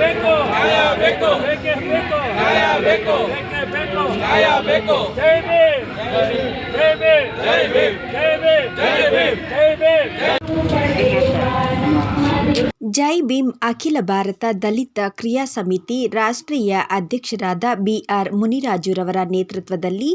ಬೇಕು ನ್ಯಾಯ ಬೇಕು ಬೇಕೇ ಬೇಕು ನ್ಯಾಯ ಬೇಕು ಬೇಕೇ ಬೇಕು ನ್ಯಾಯ ಬೇಕು ಜೈ ಭೀಮ್ ಜೈ ಭೀಮ್ ಜೈ ಭೀಮ್ ಜೈ ಭೀಮ್ ಜೈ ಭೀಮ್ ಜೈ ಭೀಮ್ ಜೈ ಭೀಮ್, ಅಖಿಲ ಭಾರತ ದಲಿತ ಕ್ರಿಯಾ ಸಮಿತಿ ರಾಷ್ಟ್ರೀಯ ಅಧ್ಯಕ್ಷರಾದ ಬಿಆರ್ ಮುನಿರಾಜುರವರ ನೇತೃತ್ವದಲ್ಲಿ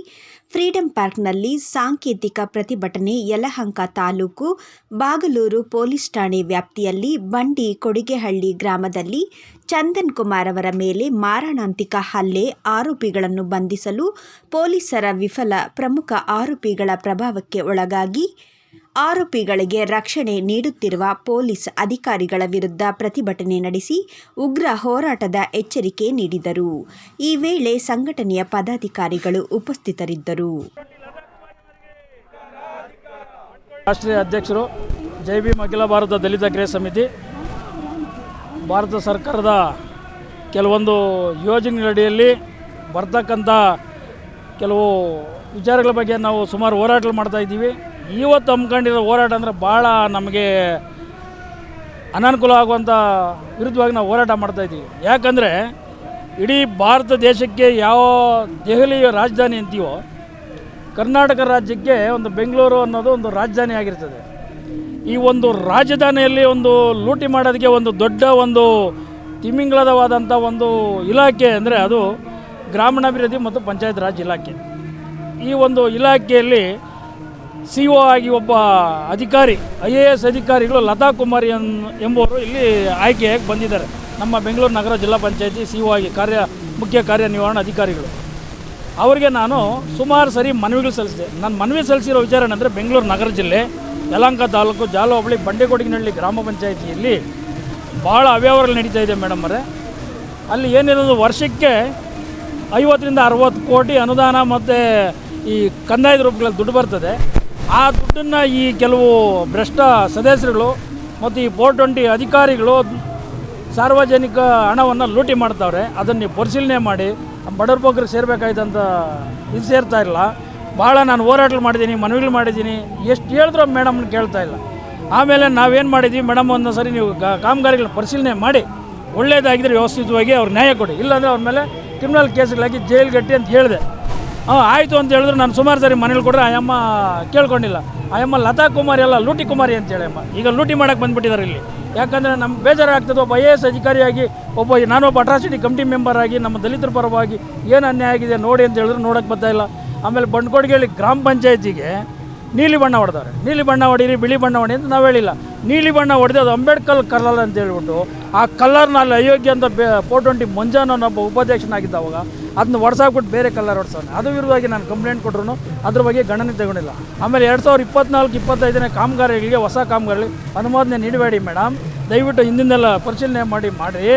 ಫ್ರೀಡಂ ಪಾರ್ಕ್ನಲ್ಲಿ ಸಾಂಕೇತಿಕ ಪ್ರತಿಭಟನೆ ಯಲಹಂಕ ತಾಲೂಕು ಬಾಗಲೂರು ಪೊಲೀಸ್ ಠಾಣೆ ವ್ಯಾಪ್ತಿಯಲ್ಲಿ ಬಂಡಿ ಕೊಡಿಗೆಹಳ್ಳಿ ಗ್ರಾಮದಲ್ಲಿ ಚಂದನ್ ಕುಮಾರ್ ಅವರ ಮೇಲೆ ಮಾರಣಾಂತಿಕ ಹಲ್ಲೆ, ಆರೋಪಿಗಳನ್ನು ಬಂಧಿಸಲು ಪೊಲೀಸರ ವಿಫಲ ಪ್ರಮುಖ ಆರೋಪಿಗಳ ಪ್ರಭಾವಕ್ಕೆ ಒಳಗಾಗಿ ಆರೋಪಿಗಳಿಗೆ ರಕ್ಷಣೆ ನೀಡುತ್ತಿರುವ ಪೊಲೀಸ್ ಅಧಿಕಾರಿಗಳ ವಿರುದ್ಧ ಪ್ರತಿಭಟನೆ ನಡೆಸಿ ಉಗ್ರ ಹೋರಾಟದ ಎಚ್ಚರಿಕೆ ನೀಡಿದರು. ಈ ವೇಳೆ ಸಂಘಟನೆಯ ಪದಾಧಿಕಾರಿಗಳು ಉಪಸ್ಥಿತರಿದ್ದರು. ರಾಷ್ಟ್ರೀಯ ಅಧ್ಯಕ್ಷರು, ಜೈ ಬಿ ಅಖಿಲ ಭಾರತ ದಲಿತ ಕ್ರಿಯಾ ಸಮಿತಿ, ಭಾರತ ಸರ್ಕಾರದ ಕೆಲವೊಂದು ಯೋಜನೆಗಳಡಿಯಲ್ಲಿ ಬರ್ತಕ್ಕಂಥ ಕೆಲವು ವಿಚಾರಗಳ ಬಗ್ಗೆ ನಾವು ಸುಮಾರು ಹೋರಾಟಗಳು ಮಾಡ್ತಾ ಇದ್ದೀವಿ. ಇವತ್ತು ಹಮ್ಮಿಕೊಂಡಿರೋ ಹೋರಾಟ ಅಂದರೆ ಭಾಳ ನಮಗೆ ಅನಾನುಕೂಲ ಆಗುವಂಥ ವಿರುದ್ಧವಾಗಿ ನಾವು ಹೋರಾಟ ಮಾಡ್ತಾ ಇದ್ದೀವಿ. ಯಾಕಂದರೆ ಇಡೀ ಭಾರತ ದೇಶಕ್ಕೆ ಯಾವ ದೆಹಲಿ ರಾಜಧಾನಿ ಅಂತೀವೋ, ಕರ್ನಾಟಕ ರಾಜ್ಯಕ್ಕೆ ಒಂದು ಬೆಂಗಳೂರು ಅನ್ನೋದು ಒಂದು ರಾಜಧಾನಿ ಆಗಿರ್ತದೆ. ಈ ಒಂದು ರಾಜಧಾನಿಯಲ್ಲಿ ಒಂದು ಲೂಟಿ ಮಾಡೋದಕ್ಕೆ ಒಂದು ದೊಡ್ಡ ಒಂದು ತಿಮಿಂಗಳದವಾದಂಥ ಒಂದು ಇಲಾಖೆ ಅಂದರೆ ಅದು ಗ್ರಾಮೀಣಾಭಿವೃದ್ಧಿ ಮತ್ತು ಪಂಚಾಯತ್ ರಾಜ್ ಇಲಾಖೆ. ಈ ಒಂದು ಇಲಾಖೆಯಲ್ಲಿ ಸಿ ಆಗಿ ಒಬ್ಬ ಅಧಿಕಾರಿ, ಐ ಎ ಎಸ್ ಅಧಿಕಾರಿಗಳು ಲತಾ ಕುಮಾರಿ ಎಂಬುವರು ಇಲ್ಲಿ ಆಯ್ಕೆಯಾಗಿ ಬಂದಿದ್ದಾರೆ. ನಮ್ಮ ಬೆಂಗಳೂರು ನಗರ ಜಿಲ್ಲಾ ಪಂಚಾಯತಿ ಸಿ ಆಗಿ ಕಾರ್ಯ, ಮುಖ್ಯ ಕಾರ್ಯನಿರ್ವಹಣಾ ಅಧಿಕಾರಿಗಳು. ಅವರಿಗೆ ನಾನು ಸುಮಾರು ಸರಿ ಮನವಿಗಳು ಸಲ್ಲಿಸಿದೆ. ನಾನು ಮನವಿ ಸಲ್ಲಿಸಿರೋ ವಿಚಾರ ಏನಂದರೆ, ಬೆಂಗಳೂರು ನಗರ ಜಿಲ್ಲೆ, ಯಲಹಂಕ ತಾಲೂಕು ಜಾಲ ಹೋಬಳಿ ಗ್ರಾಮ ಪಂಚಾಯಿತಿಯಲ್ಲಿ ಭಾಳ ಅವ್ಯವಹಾರಗಳು ನಡೀತಾ ಇದೆ ಮೇಡಮ್ ಅವರೇ. ಅಲ್ಲಿ ಏನಿರೋದು ವರ್ಷಕ್ಕೆ ಐವತ್ತರಿಂದ ಅರವತ್ತು ಕೋಟಿ ಅನುದಾನ ಮತ್ತು ಈ ಕಂದಾಯದ ರೂಪಗಳಲ್ಲಿ ದುಡ್ಡು ಬರ್ತದೆ. ಆ ದುಡ್ಡನ್ನು ಈ ಕೆಲವು ಭ್ರಷ್ಟ ಸದಸ್ಯರುಗಳು ಮತ್ತು ಈ ಫೋರ್ ಟ್ವೆಂಟಿ ಅಧಿಕಾರಿಗಳು ಸಾರ್ವಜನಿಕ ಹಣವನ್ನು ಲೂಟಿ ಮಾಡ್ತಾವ್ರೆ. ಅದನ್ನು ಪರಿಶೀಲನೆ ಮಾಡಿ, ಬಡವ್ರ ಬಗ್ಗರಿಗೆ ಸೇರಬೇಕಾಯ್ತಂತ ಇದು ಸೇರ್ತಾ ಇಲ್ಲ ಭಾಳ ನಾನು ಹೋರಾಟಗಳು ಮಾಡಿದ್ದೀನಿ, ಮನವಿಗಳು ಮಾಡಿದ್ದೀನಿ. ಎಷ್ಟು ಹೇಳಿದ್ರು ಮೇಡಮ್ನ ಕೇಳ್ತಾ ಇಲ್ಲ. ಆಮೇಲೆ ನಾವೇನು ಮಾಡಿದ್ವಿ, ಮೇಡಮ್ ಒಂದು ಸರಿ ನೀವು ಕಾಮಗಾರಿಗಳನ್ನ ಪರಿಶೀಲನೆ ಮಾಡಿ ಒಳ್ಳೆಯದಾಗಿದ್ದರೆ ವ್ಯವಸ್ಥಿತವಾಗಿ ಅವ್ರು ನ್ಯಾಯ ಕೊಡಿ. ಇಲ್ಲಾಂದರೆ ಅವ್ರ ಮೇಲೆ ಕ್ರಿಮಿನಲ್ ಕೇಸ್ಗಳಾಗಿ ಜೈಲ್ಗಟ್ಟಿ ಅಂತ ಹೇಳಿದೆ. ಹಾಂ ಆಯಿತು ಅಂತ ಹೇಳಿದ್ರು. ನಾನು ಸುಮಾರು ಸರಿ ಮನೇಲಿ ಕೊಡ್ರೆ ಆಯಮ್ಮ ಕೇಳ್ಕೊಂಡಿಲ್ಲ. ಆಯಮ್ಮ ಲತಾ ಕುಮಾರಿ ಅಲ್ಲ, ಲೂಟಿ ಕುಮಾರಿ ಅಂತೇಳಿ ಅಮ್ಮ. ಈಗ ಲೂಟಿ ಮಾಡೋಕ್ಕೆ ಬಂದುಬಿಟ್ಟಿದ್ದಾರೆ ಇಲ್ಲಿ. ಯಾಕಂದರೆ ನಮ್ಮ ಬೇಜಾರಾಗ್ತದೆ, ಒಬ್ಬ ಐ ಎ ಎಸ್ ಅಧಿಕಾರಿಯಾಗಿ, ಒಬ್ಬ ನಾನೊಬ್ಬ ಅಟ್ರಾಸಿಟಿ ಕಮಿಟಿ ಮೆಂಬರ್ ಆಗಿ, ನಮ್ಮ ದಲಿತರ ಪರವಾಗಿ ಏನು ಅನ್ಯಾಯ ಆಗಿದೆ ನೋಡಿ ಅಂತ ಹೇಳಿದ್ರು ನೋಡೋಕ್ಕೆ ಇಲ್ಲ. ಆಮೇಲೆ ಬಂಡ್ಕೊಡ್ಗೇಳಿ ಗ್ರಾಮ ಪಂಚಾಯತಿಗೆ ನೀಲಿ ಬಣ್ಣ ಹೊಡೆದವ್ರೆ ನೀಲಿ ಬಣ್ಣ ಹೊಡೀರಿ, ಬಿಳಿ ಬಣ್ಣ ಹೊಡಿ ಅಂತ ನಾವು ಹೇಳಿಲ್ಲ. ನೀಲಿ ಬಣ್ಣ ಹೊಡೆದು ಅದು ಅಂಬೇಡ್ಕರ್ ಕಲರ್ ಅಂತ ಹೇಳ್ಬಿಟ್ಟು, ಆ ಕಲರ್ನ ಅಲ್ಲಿ ಅಯೋಗ್ಯ ಅಂತ ಬೇ, ಫೋರ್ ಟ್ವೆಂಟಿ ಮಂಜಾನ್ ಒಬ್ಬ ಉಪಾಧ್ಯಕ್ಷನಾಗಿದ್ದ ಅವಾಗ ಅದನ್ನ ಹೊಡ್ಸಾಕ್ಬಿಟ್ಟು ಬೇರೆ ಕಲರ್ ಹೊಡ್ಸೋಣ. ಅದು ವಿರುದ್ಧವಾಗಿ ನಾನು ಕಂಪ್ಲೇಂಟ್ ಕೊಟ್ಟರು ಅದ್ರ ಬಗ್ಗೆ ಗಣನೆ ತಗೊಂಡಿಲ್ಲ. ಆಮೇಲೆ ಎರಡು ಸಾವಿರದ ಇಪ್ಪತ್ನಾಲ್ಕು, ಇಪ್ಪತ್ತೈದನೇ ಕಾಮಗಾರಿಗಳಿಗೆ, ಹೊಸ ಕಾಮಗಾರಿ ಅನುಮೋದನೆ ನೀಡಬೇಡಿ ಮೇಡಮ್ ದಯವಿಟ್ಟು ಹಿಂದಿನೆಲ್ಲ ಪರಿಶೀಲನೆ ಮಾಡಿ ಮಾಡಿ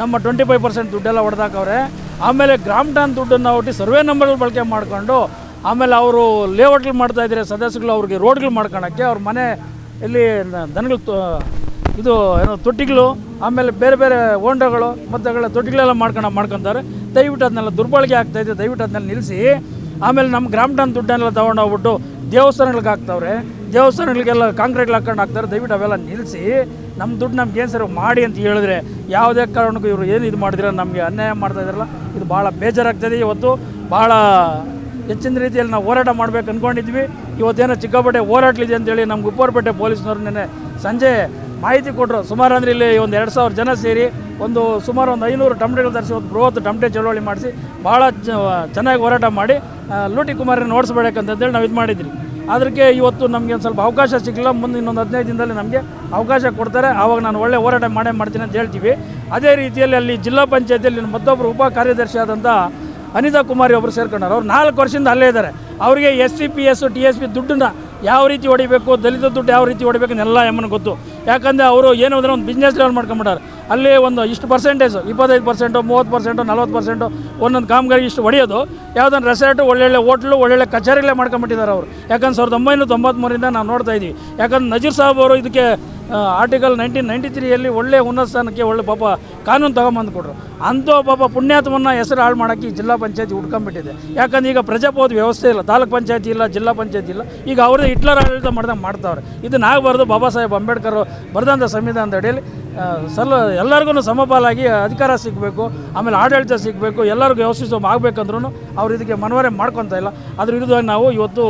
ನಮ್ಮ ಟ್ವೆಂಟಿ ಫೈವ್ ಪರ್ಸೆಂಟ್ ದುಡ್ಡೆಲ್ಲ ಹೊಡೆದಾಕವ್ರೆ. ಆಮೇಲೆ ಗ್ರಾಮ್ ಟನ್ ದುಡ್ಡನ್ನು ಒಟ್ಟು ಸರ್ವೆ ನಂಬರ್ಗಳು ಬಳಕೆ ಮಾಡಿಕೊಂಡು, ಆಮೇಲೆ ಅವರು ಲೇಔಟ್ಗಳು ಮಾಡ್ತಾ ಇದ್ದಾರೆ ಸದಸ್ಯಗಳು ಅವ್ರಿಗೆ ರೋಡ್ಗಳು ಮಾಡ್ಕೊಳಕ್ಕೆ ಅವ್ರ ಮನೆ ಇಲ್ಲಿ ದನಗಳು ಇದು ಏನೋ ತೊಟ್ಟಿಗಳು, ಆಮೇಲೆ ಬೇರೆ ಬೇರೆ ಹೋಂಡಗಳು ಮತ್ತುಗಳ ತೊಟ್ಟಿಗಳೆಲ್ಲ ಮಾಡ್ಕೊಂಡು ಮಾಡ್ಕೊತಾರೆ. ದಯವಿಟ್ಟು ಅದನ್ನೆಲ್ಲ ದುರ್ಬಳಕೆ ಆಗ್ತಾಯಿದೆ ದಯವಿಟ್ಟು ಅದನ್ನೆಲ್ಲ ನಿಲ್ಲಿಸಿ. ಆಮೇಲೆ ನಮ್ಮ ಗ್ರಾಮ ಟಾನ್ ದುಡ್ಡನ್ನೆಲ್ಲ ತೊಗೊಂಡು ಹೋಗ್ಬಿಟ್ಟು ದೇವಸ್ಥಾನಗಳಿಗೆ ಹಾಕ್ತವ್ರೆ. ದೇವಸ್ಥಾನಗಳಿಗೆಲ್ಲ ಕಾಂಕ್ರೀಟ್ ಹಾಕೊಂಡು ಹಾಕ್ತಾರೆ, ದಯವಿಟ್ಟು ಅವೆಲ್ಲ ನಿಲ್ಲಿಸಿ. ನಮ್ಮ ದುಡ್ಡು ನಮ್ಗೆ ಏನು ಸರ್ ಮಾಡಿ ಅಂತ ಹೇಳಿದ್ರೆ ಯಾವುದೇ ಕಾರಣಕ್ಕೂ ಇವರು ಏನು ಇದು ಮಾಡಿದ್ರೆ ನಮಗೆ ಅನ್ಯಾಯ ಮಾಡ್ತಾ ಇದು ಭಾಳ ಬೇಜಾರಾಗ್ತದೆ. ಇವತ್ತು ಭಾಳ ಹೆಚ್ಚಿನ ರೀತಿಯಲ್ಲಿ ನಾವು ಹೋರಾಟ ಮಾಡಬೇಕು ಅಂದ್ಕೊಂಡಿದ್ವಿ ಇವತ್ತೇನೋ ಚಿಕ್ಕಪೇಟೆ ಹೋರಾಟಲಿದೆ ಅಂತೇಳಿ ನಮ್ಗೆ ಉಪ್ಪರಪೇಟೆ ಪೊಲೀಸ್ನವ್ರು ನಿನ್ನೆ ಸಂಜೆ ಮಾಹಿತಿ ಕೊಟ್ಟರು ಸುಮಾರು ಅಂದರೆ ಇಲ್ಲಿ ಒಂದು ಎರಡು ಸಾವಿರ ಜನ ಸೇರಿ ಒಂದು ಸುಮಾರು ಒಂದು ಐನೂರು ಟಮಟೆಗಳು ತರಿಸಿ ಒಂದು ಬೃಹತ್ ಟಮಟೆ ಚಳವಳಿ ಮಾಡಿಸಿ ಭಾಳ ಚೆನ್ನಾಗಿ ಹೋರಾಟ ಮಾಡಿ ಲೂಟಿ ಕುಮಾರನ ಓಡಿಸ್ಬೇಕಂತಂದೇಳಿ ನಾವು ಇದು ಮಾಡಿದ್ವಿ ಅದಕ್ಕೆ ಇವತ್ತು ನಮಗೆ ಒಂದು ಸ್ವಲ್ಪ ಅವಕಾಶ ಸಿಗಲಿಲ್ಲ. ಮುಂದೆ ಇನ್ನೊಂದು ಹದಿನೈದು ದಿನದಲ್ಲಿ ನಮಗೆ ಅವಕಾಶ ಕೊಡ್ತಾರೆ. ಆವಾಗ ನಾನು ಒಳ್ಳೆ ಹೋರಾಟ ಮಾಡೇ ಮಾಡ್ತೀನಿ ಅಂತ ಹೇಳ್ತೀವಿ. ಅದೇ ರೀತಿಯಲ್ಲಿ ಅಲ್ಲಿ ಜಿಲ್ಲಾ ಪಂಚಾಯತಿಯಲ್ಲಿ ಮತ್ತೊಬ್ಬರು ಉಪ ಕಾರ್ಯದರ್ಶಿ ಆದಂಥ ಅನಿತಾ ಕುಮಾರಿ ಒಬ್ಬರು ಸೇರ್ಕೊಂಡಾರೆ ಅವ್ರು ನಾಲ್ಕು ವರ್ಷದಿಂದ ಅಲ್ಲೇ ಇದ್ದಾರೆ ಅವರಿಗೆ S C P S T S P ದುಡ್ಡನ್ನ ಯಾವ ರೀತಿ ಹೊಡಿಬೇಕು, ದಲಿತ ದುಡ್ಡು ಯಾವ ರೀತಿ ಹೊಡಿಬೇಕು ಎಲ್ಲ ಎಮ್ಮನ ಗೊತ್ತು. ಯಾಕಂದರೆ ಅವರು ಏನೋ ಅಂದರೆ ಒಂದು ಬಿಸ್ನೆಸ್ ಲೆವೆಲ್ ಮಾಡ್ಕೊಂಬಿಟ್ಟಾರೆ. ಅಲ್ಲಿ ಒಂದು ಇಷ್ಟು ಪರ್ಸೆಂಟೇಜು ಇಪ್ಪತ್ತೈದು ಪರ್ಸೆಂಟು ಮೂವತ್ತು ಪರ್ಸೆಂಟು ನಲ್ವತ್ತು ಪರ್ಸೆಂಟು ಒಂದೊಂದು ಕಾಮಗಾರಿ ಇಷ್ಟು ಹೊಡೆಯೋದು ಯಾವುದೊಂದು ರೆಸಾರ್ಟು ಒಳ್ಳೊಳ್ಳೆ ಹೋಟ್ಲು ಒಳ್ಳೊಳ್ಳೆ ಕಚೇರಿಗಳೇ ಮಾಡ್ಕೊಂಬಿಟ್ಟಿದ್ದಾರೆ ಅವರು. ಯಾಕಂದ್ರೆ ಸಾವಿರದ ಒಂಬೈನೂರ ತೊಂಬತ್ತ್ಮೂರಿಂದ ನಾವು ನೋಡ್ತಾ ಇದ್ದೀವಿ ಯಾಕಂದ್ರೆ ನಜೀರ್ ಸಾಹಬ್ ಅವರು ಇದಕ್ಕೆ ಆರ್ಟಿಕಲ್ ನೈನ್ಟೀನ್ ನೈಂಟಿ ತ್ರೀಯಲ್ಲಿ ಒಳ್ಳೆ ಉನ್ನತ ಸ್ಥಾನಕ್ಕೆ ಒಳ್ಳೆ ಪಾಪ ಕಾನೂನು ತಗೊಂಬಂದು ಕೊಟ್ಟರು ಅಂಥ ಪಾಪ ಪುಣ್ಯಾತ್ಮನ ಹೆಸರು ಹಾಳು ಮಾಡೋಕ್ಕೆ ಜಿಲ್ಲಾ ಪಂಚಾಯತಿ ಹುಡ್ಕೊಂಬಿಟ್ಟಿದೆ ಯಾಕಂದ್ರೆ ಈಗ ಪ್ರಜಾಪ್ರಭುತ್ವ ವ್ಯವಸ್ಥೆ ಇಲ್ಲ. ತಾಲೂಕ್ ಪಂಚಾಯತಿ ಇಲ್ಲ, ಜಿಲ್ಲಾ ಪಂಚಾಯತಿ ಇಲ್ಲ. ಈಗ ಅವರೇ ಹಿಟ್ಲರ್ ಆಡಳಿತ ಮಾಡ್ದಂಗೆ ಮಾಡ್ತಾವ್ರೆ. ಇದನ್ನ ಆಗಬಾರ್ದು ಬಾಬಾ ಸಾಹೇಬ್ ಅಂಬೇಡ್ಕರ್ ಬರೆದಂಥ ಸಂವಿಧಾನದ ಅಡಿಯಲ್ಲಿ ಸಲ ಎಲ್ಲರಿಗೂ ಸಮಪಾಲಾಗಿ ಅಧಿಕಾರ ಸಿಗಬೇಕು, ಆಮೇಲೆ ಆಡಳಿತ ಸಿಗಬೇಕು, ಎಲ್ಲರಿಗೂ ವ್ಯವಸ್ಥಿತ ಆಗಬೇಕಂದ್ರೂ ಅವ್ರು ಇದಕ್ಕೆ ಮನವರೆ ಮಾಡ್ಕೊತಾ ಇಲ್ಲ. ಅದ್ರ ವಿರುದ್ಧವಾಗಿ ನಾವು ಇವತ್ತು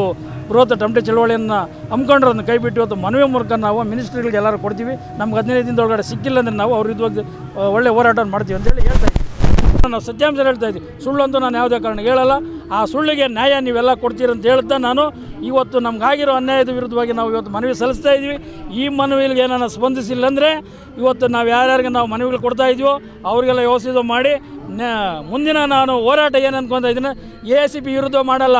ಬೃಹತ್ ಟಮಟೆ ಚಳವಳಿಯನ್ನು ಹಮ್ಮಿಕೊಂಡ್ರನ್ನು ಕೈ ಬಿಟ್ಟು ಇವತ್ತು ಮನವಿ ಮೂಲಕ ನಾವು ಮಿನಿಸ್ಟ್ರಿಗಳಿಗೆ ಎಲ್ಲರೂ ಕೊಡ್ತೀವಿ. ನಮ್ಗೆ ಹದಿನೈದು ದಿನದೊಳಗಡೆ ಸಿಕ್ಕಿಲ್ಲ ಅಂದರೆ ನಾವು ಅವ್ರ ವಿರುದ್ಧವಾಗಿ ಒಳ್ಳೆ ಹೋರಾಟವನ್ನು ಮಾಡ್ತೀವಿ ಅಂತೇಳಿ ಹೇಳ್ತಾ ಇದ್ದೀವಿ. ನಾವು ಸತ್ಯಾಂಶ ಹೇಳ್ತಾ ಇದ್ದೀವಿ. ಸುಳ್ಳು ಅಂತೂ ನಾನು ಯಾವುದೇ ಕಾರಣ ಹೇಳಲ್ಲ. ಆ ಸುಳ್ಳಿಗೆ ನ್ಯಾಯ ನೀವೆಲ್ಲ ಕೊಡ್ತೀರಿ ಅಂತ ಹೇಳ್ತಾ ನಾನು. ಇವತ್ತು ನಮಗಾಗಿರೋ ಅನ್ಯಾಯದ ವಿರುದ್ಧವಾಗಿ ನಾವು ಇವತ್ತು ಮನವಿ ಸಲ್ಲಿಸ್ತಾ ಇದ್ದೀವಿ. ಈ ಮನವಿಗೆ ಏನಾರು ಸ್ಪಂದಿಸಿಲ್ಲ ಅಂದರೆ ಇವತ್ತು ನಾವು ಯಾರ್ಯಾರಿಗೆ ನಾವು ಮನವಿಗಳು ಕೊಡ್ತಾ ಇದೀವೋ ಅವರಿಗೆಲ್ಲ ಯೋಚಿಸೋ ಮಾಡಿ. ಮುಂದಿನ ನಾನು ಹೋರಾಟ ಏನು ಅಂದ್ಕೊಂತ ಇದ್ದೀನಿ. ಎ ಸಿ ಪಿ ವಿರುದ್ಧ ಮಾಡಲ್ಲ.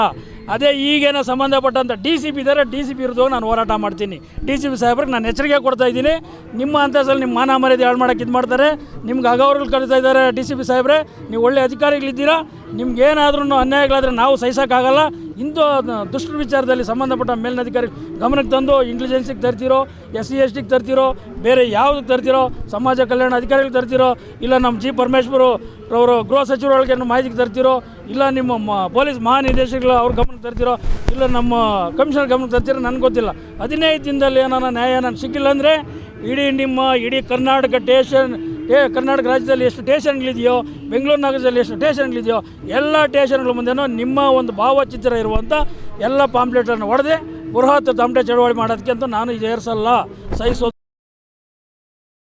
ಅದೇ ಈಗೇನೋ ಸಂಬಂಧಪಟ್ಟಂಥ ಡಿ ಸಿ ಪಿ ಇದ್ದಾರೆ ಡಿ ಸಿ ಪಿ ಇರೋದು ನಾನು ಹೋರಾಟ ಮಾಡ್ತೀನಿ. ಡಿ ಸಿ ಪಿ ಸಾಹೇಬ್ರಿಗೆ ನಾನು ಎಚ್ಚರಿಕೆ ಕೊಡ್ತಾ ಇದ್ದೀನಿ. ನಿಮ್ಮ ಅಂತಸಲ್ಲಿ ನಿಮ್ಮ ಮಾನ ಮರ್ಯಾದೆ ಹಾಳು ಮಾಡೋಕ್ಕೆ ಇದು ಮಾಡ್ತಾರೆ. ನಿಮ್ಗೆ ಅಗೌರಗಳು ಕರೀತಾ ಇದ್ದಾರೆ ಡಿ ಸಿ ಪಿ ಸಾಹೇಬ್ರೆ. ನೀವು ಒಳ್ಳೆ ಅಧಿಕಾರಿಗಳಿದ್ದೀರಾ. ನಿಮ್ಗೆ ಏನಾದ್ರೂ ಅನ್ಯಾಯಗಳಾದರೆ ನಾವು ಸಹಿಸೋಕ್ಕಾಗಲ್ಲ. ಇಂಥ ದುಷ್ಟ ವಿಚಾರದಲ್ಲಿ ಸಂಬಂಧಪಟ್ಟ ಮೇಲಿನ ಅಧಿಕಾರಿ ಗಮನಕ್ಕೆ ತಂದು ಇಂಟೆಲಿಜೆನ್ಸಿಗೆ ತರ್ತಿರೋ ಎಸ್ ಸಿ ಎಸ್ ಟಿಗೆ ತರ್ತಿರೋ, ಬೇರೆ ಯಾವುದಕ್ಕೆ ತರ್ತಿರೋ, ಸಮಾಜ ಕಲ್ಯಾಣ ಅಧಿಕಾರಿಗಳಿಗೆ ತರ್ತಿರೋ, ಇಲ್ಲ ನಮ್ಮ ಜಿ ಪರಮೇಶ್ವರು ಅವರು ಗೃಹ ಸಚಿವರೊಳಗೆ ಮಾಹಿತಿಗೆ ತರ್ತಿರೋ, ಇಲ್ಲ ನಿಮ್ಮ ಪೊಲೀಸ್ ಮಹಾನಿರ್ದೇಶಕರು ಅವ್ರ ಗಮನಕ್ಕೆ ತರ್ತಿರೋ, ಇಲ್ಲ ನಮ್ಮ ಕಮಿಷನರ್ ಗಮನಕ್ಕೆ ತರ್ತಿರೋ ನನಗೆ ಗೊತ್ತಿಲ್ಲ. ಹದಿನೈದು ದಿನದಲ್ಲಿ ಏನಾರ ನ್ಯಾಯ ನಾನು ಸಿಕ್ಕಿಲ್ಲ ಅಂದರೆ ಇಡೀ ನಿಮ್ಮ, ಇಡೀ ಕರ್ನಾಟಕ ಟೇಷನ್ ಏ, ಕರ್ನಾಟಕ ರಾಜ್ಯದಲ್ಲಿ ಎಷ್ಟು ಟೇಷನ್ಗಳಿದೆಯೋ, ಬೆಂಗಳೂರು ನಗರದಲ್ಲಿ ಎಷ್ಟು ಟೇಷನ್ಗಳಿದೆಯೋ, ಎಲ್ಲ ಟೇಷನ್ಗಳ ಮುಂದೆನೋ ನಿಮ್ಮ ಒಂದು ಭಾವಚಿತ್ರ ಇರುವಂಥ ಎಲ್ಲ ಪಾಂಪ್ಲೆಟನ್ನು ಹೊಡೆದೆ ಬೃಹತ್ ತಮಟೆ ಚಳವಳಿ ಮಾಡೋದಕ್ಕೆ ಅಂತ ನಾನು ಏರ್ಸಲ್ಲ ಸಹಿಸೋದು